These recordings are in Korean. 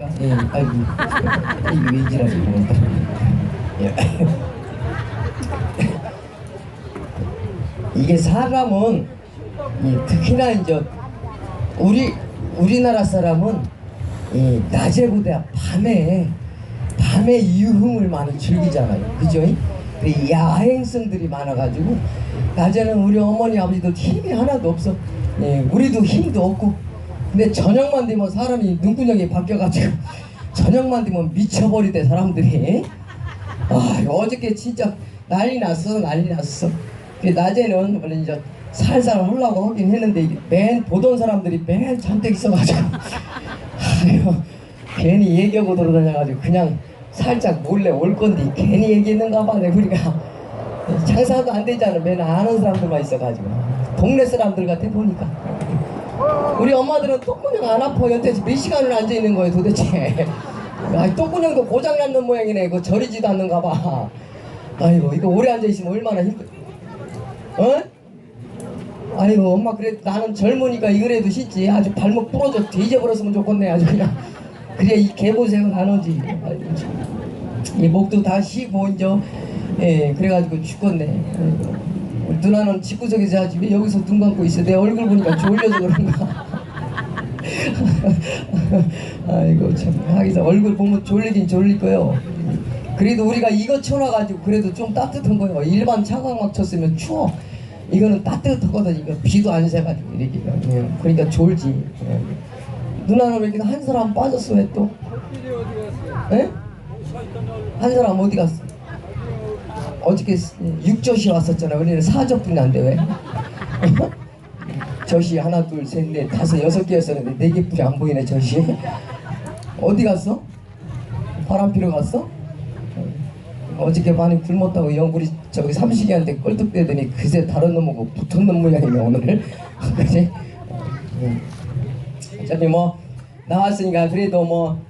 예, 아이고 이게 왜 지랄이 모른다. 예. 이게 사람은 이 특히나 이제 우리 우리나라 사람은 이 낮에보다 밤에 밤에 유흥을 많이 즐기잖아요. 그죠? 그 야행성들이 많아가지고 낮에는 우리 어머니 아버지도 힘이 하나도 없어. 예, 우리도 힘도 없고. 근데 저녁만 되면 사람이 눈구녕이 바뀌어가지고 저녁만 되면 미쳐버리대 사람들이. 아 어저께 진짜 난리 났어 난리 났어. 그 낮에는 원래 이제 살살 하려고 하긴 했는데 맨 보던 사람들이 맨 잔뜩 있어가지고. 아유 괜히 얘기하고 돌아다녀가지고 그냥 살짝 몰래 올 건데 괜히 얘기했는가 봐 내가 우리가. 장사도 안 되잖아. 맨 아는 사람들만 있어가지고. 동네 사람들 같아 보니까 우리 엄마들은 똥구녕 안 아파. 여태까지 몇 시간을 앉아 있는 거예요 도대체. 아 똥구녕도 고장 났는 모양이네. 이거 저리지도 않는가 봐. 아이고 이거 오래 앉아 있으면 얼마나 힘들 어? 아이고 엄마 그래 나는 젊으니까 이거라도 신지. 아주 발목 부러져 뒤져버렸으면 좋겠네 아주 그냥. 그래 이 개고생은 참. 이 목도 다 쉬고 이제 예 그래가지고 죽겠네. 아이고. 누나는 집구석에서 하지 왜 여기서 눈 감고 있어? 내 얼굴 보니까 졸려서 그런가? 아이고 참. 하기서 얼굴 보면 졸리긴 졸릴 거요. 그래도 우리가 이거 쳐놔가지고 그래도 좀 따뜻한 거예요. 일반 차광막 쳤으면 추워. 이거는 따뜻하거든 이거. 비도 안 새가지고 이렇게. 예, 그러니까 졸지. 예. 누나는 왜 이렇게 한 사람 빠졌어 왜 또? 예? 한 사람 어디 갔어? 어저께 육젓이 왔었잖아 우리는 사젓분이 안돼 왜? 젖이 하나 둘 셋 넷 다섯 여섯 개였었는데 네 개뿐이 안 보이네 젖이 어디 갔어? 바람 피러 갔어? 어저께 많이 굶었다고 영구리 저기 삼식이한테 껄떡대더니 그새 다른 놈하고 붙었는 모양이네 오늘 그지? 음. 어차피 뭐 나왔으니까 그래도 뭐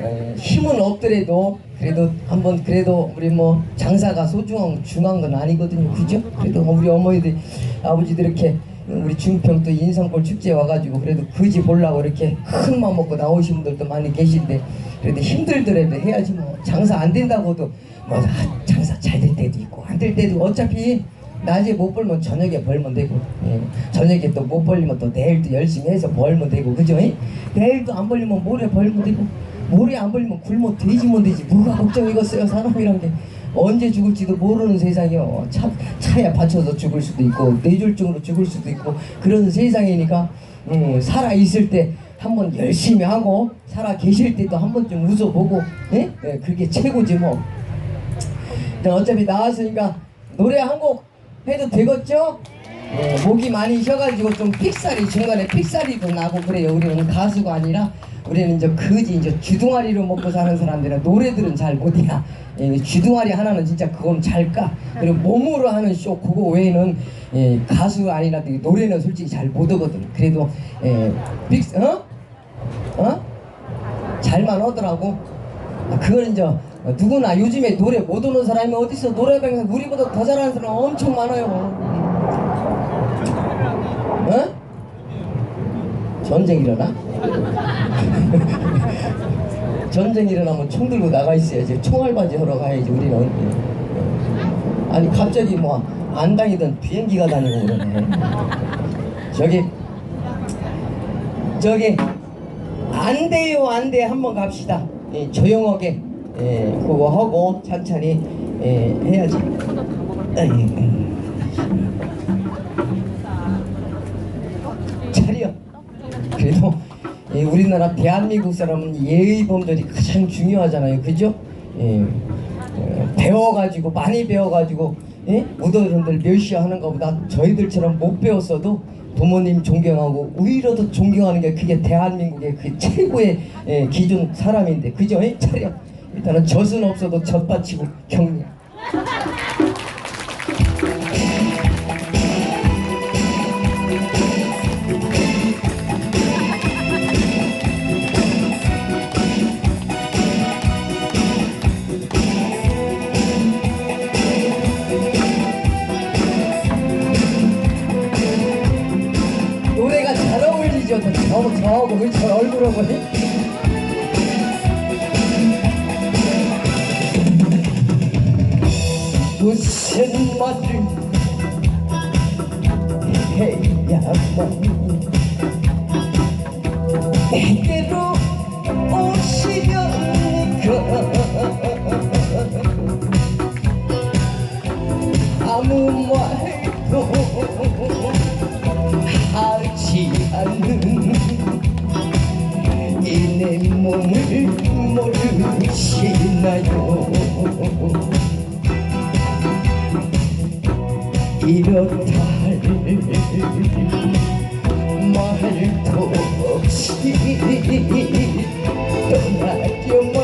에, 힘은 없더라도 그래도 한번 그래도 우리 뭐 장사가 소중한 중요한 건 아니거든요 그죠? 그래도 우리 어머니들 아버지들 이렇게 우리 중평 또 인성골 축제 와가지고 그래도 그지 보려고 이렇게 큰 맘 먹고 나오신 분들도 많이 계신데 그래도 힘들더라도 해야지 뭐 장사 안 된다고도 뭐 아, 장사 잘 될 때도 있고 안 될 때도 어차피 낮에 못 벌면 저녁에 벌면 되고 예. 저녁에 또 못 벌리면 또 내일 또 열심히 해서 벌면 되고 그죠? 예? 내일도 안 벌리면 모레 벌면 되고 모레 안 벌리면 굶어 돼지면 되지 뭐가 걱정이겠어요 사람이란 게 언제 죽을지도 모르는 세상이요 차, 차에 받쳐서 죽을 수도 있고 뇌졸중으로 죽을 수도 있고 그런 세상이니까 음, 살아 있을 때 한번 열심히 하고 살아 계실 때도 한 번쯤 웃어보고 예? 예, 그게 최고지 뭐 어차피 나왔으니까 노래 한 곡 해도 되겠죠? 예, 목이 많이 쉬어가지고 좀 픽살이 중간에 픽살이도 나고 그래요. 우리는 가수가 아니라 우리는 이제 그지 이제 주둥아리로 먹고 사는 사람들은 노래들은 잘 못이야. 예, 주둥아리 하나는 진짜 그건 잘 까. 그리고 몸으로 하는 쇼 그거 외에는 예, 가수 아니라 노래는 솔직히 잘 못하거든. 그래도 예, 픽 어? 어? 잘만 하더라고. 아, 그건 이제 누구나 요즘에 노래 못 오는 사람이 어디서 노래방에서 우리보다 더 잘하는 사람 엄청 많아요. 어? 전쟁 일어나? 전쟁 일어나면 총 들고 나가 있어야지. 총알바지 하러 가야지 우리는. 아니 갑자기 뭐 안 다니던 비행기가 다니고 그러네. 저기 저기 안 돼요 안 돼 한번 갑시다. 예, 조용하게 예, 그거 하고 천천히 예, 해야지. 아이, 차려. 그래도 예, 우리나라 대한민국 사람은 예의 범절이 가장 중요하잖아요, 그죠? 예, 예, 배워가지고 많이 배워가지고 예? 무도른들 멸시하는 것보다 저희들처럼 못 배웠어도 부모님 존경하고 오히려 더 존경하는 게 그게 대한민국의 그 최고의 예, 기준 사람인데 그죠? 예? 차려. 일단은 젖은 없어도 젖받치고 격려. 내게로 오시려니까 아무 말도 하지 않는 이 내 몸을 모르시나요? 이렇다 할 말도 없이 떠나려만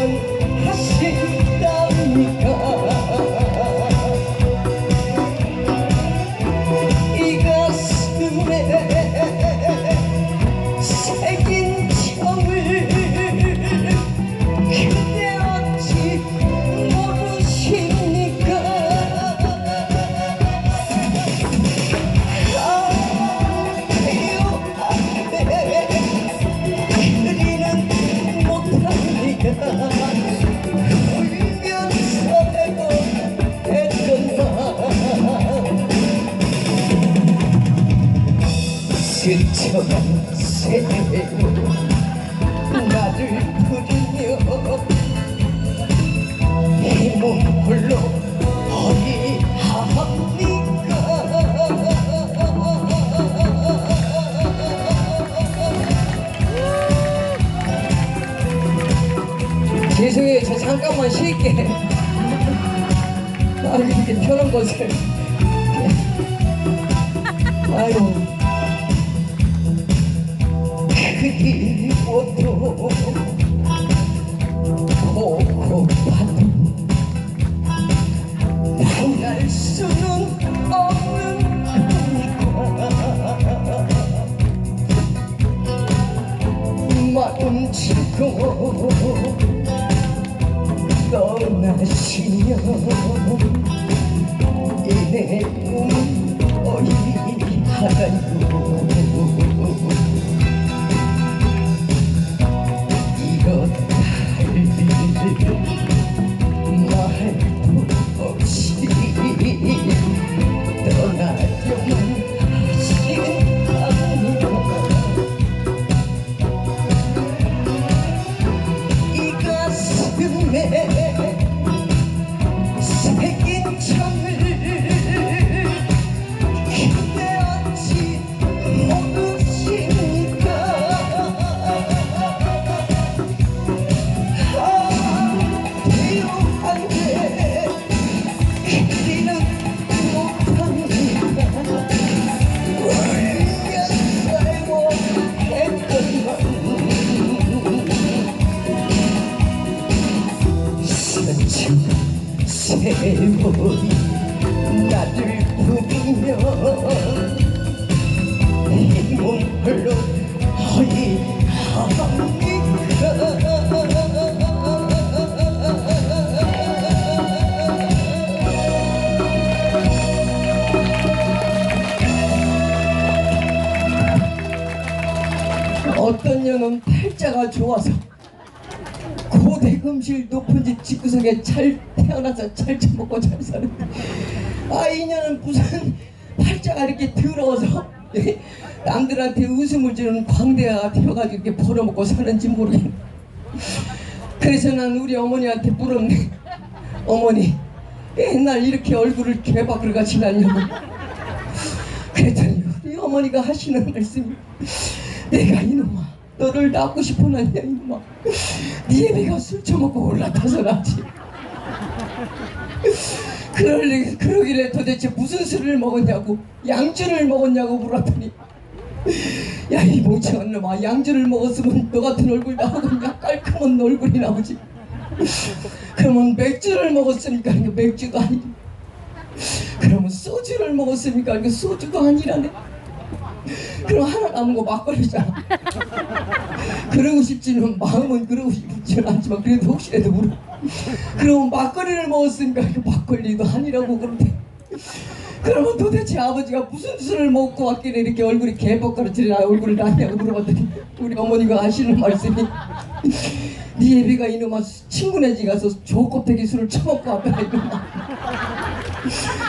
그리워도 보고파도 만날 수는 없는 거니까 마음 치고 떠나시면 이내 몸 어이하다요 세월이 나를 부리며 이몸 홀로 허이합니까 어떤 년은 팔자가 좋아서 고 대 금실 높은 집 집구석에 잘 태어나서 잘 처먹고 잘 사는데 아 이년은 무슨 팔자가 이렇게 더러워서 예? 남들한테 웃음을 주는 광대가 되어가지고 이렇게 벌어먹고 사는지 모르겠네. 그래서 난 우리 어머니한테 물었네. 어머니 맨날 이렇게 얼굴을 개박을 같이 났냐고. 그랬더니 우리 어머니가 하시는 말씀이 내가 이놈아 너를 낳고 났냐 이놈아. 네 애비가 술 처먹고 올라타서 나지. 그럴, 그러길래 도대체 무슨 술을 먹었냐고 양주를 먹었냐고 물었더니 야 이 멍청한 놈아 양주를 먹었으면 너 같은 얼굴 나오겠냐? 깔끔한 얼굴이 나오지. 그러면 맥주를 먹었으니까 맥주도 아니고 그러면 소주를 먹었으니까 소주도 아니라네 그럼 하나 남은 거 막걸리잖아. 그러고 싶지는 마음은 그러고 싶지는 않지만 그래도 혹시라도 물어. 그러면 막걸리를 먹었으니까 막걸리도 아니라고 그러대 그러면 도대체 아버지가 무슨 술을 먹고 왔길래 이렇게 얼굴이 개뻑가루질이 나 얼굴을 나냐고 물어봤더니 우리 어머니가 하시는 말씀이 네 애비가 이놈아 친구네 집 가서 조껍데기 술을 처먹고 왔다 이놈아.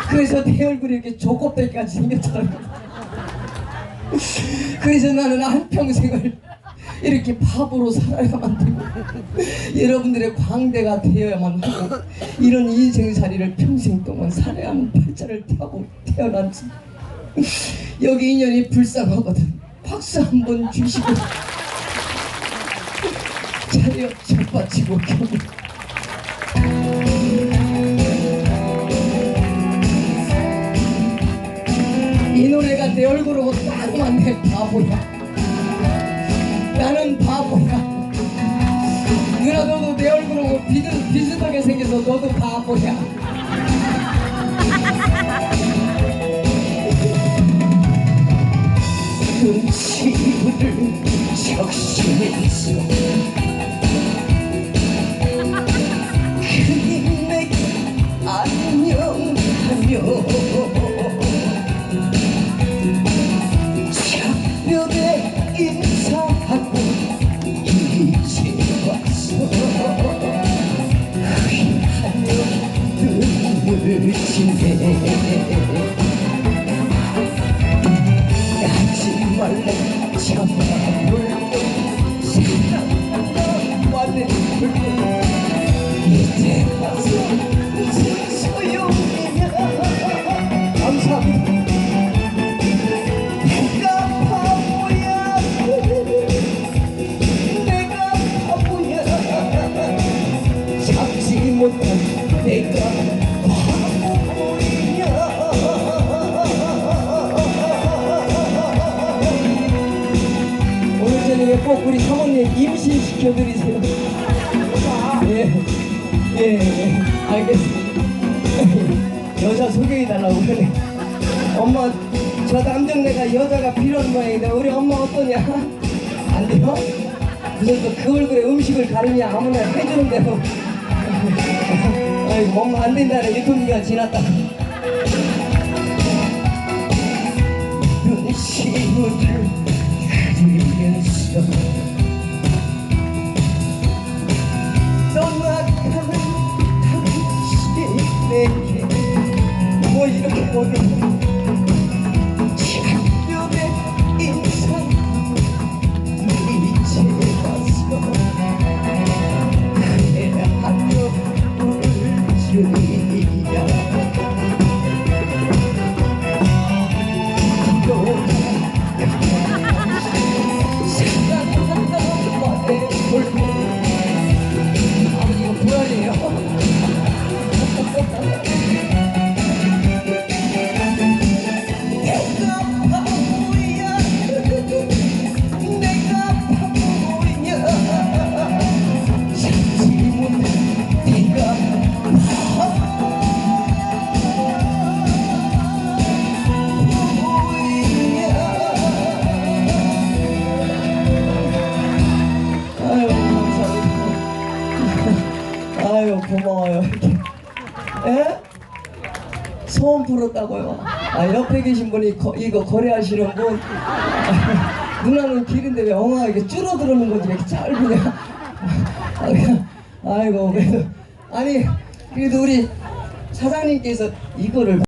그래서 내 얼굴이 이렇게 조kop대기까지 생겼잖아. 그래서 나는 한평생을 이렇게 바보로 살아야만 되고 여러분들의 광대가 되어야만 하고 이런 인생살이를 평생 동안 살아야 하는 팔자를 타고 태어난지. 여기 인연이 불쌍하거든. 박수 한 번 주시고 차려 첫받치고 겨우 노래가 내 얼굴하고 딱 맞네 바보야. 나는 바보야. 누나 너도 내 얼굴하고 비슷, 비슷하게 생겨서 너도 바보야 눈 저 남정네가 여자가 필요한 모양인데 우리 엄마 어떠냐? 안 돼요? 무슨 또그 얼굴에 음식을 가르냐? 아무나 해주는 대로. 아이고 엄마 안 된다네. 유통기간 지났다. 눈시울을 흐리면서 떠나가는 당신에게 뭐 이렇게 보내 풀었다고요. 아 옆에 계신 분이 거, 이거 거래하시는 분 아, 누나는 길인데 왜 이렇게 줄어들어는 건지 왜 이렇게 짧으냐? 아, 아이고 그래도 아니 그래도 우리 사장님께서 이거를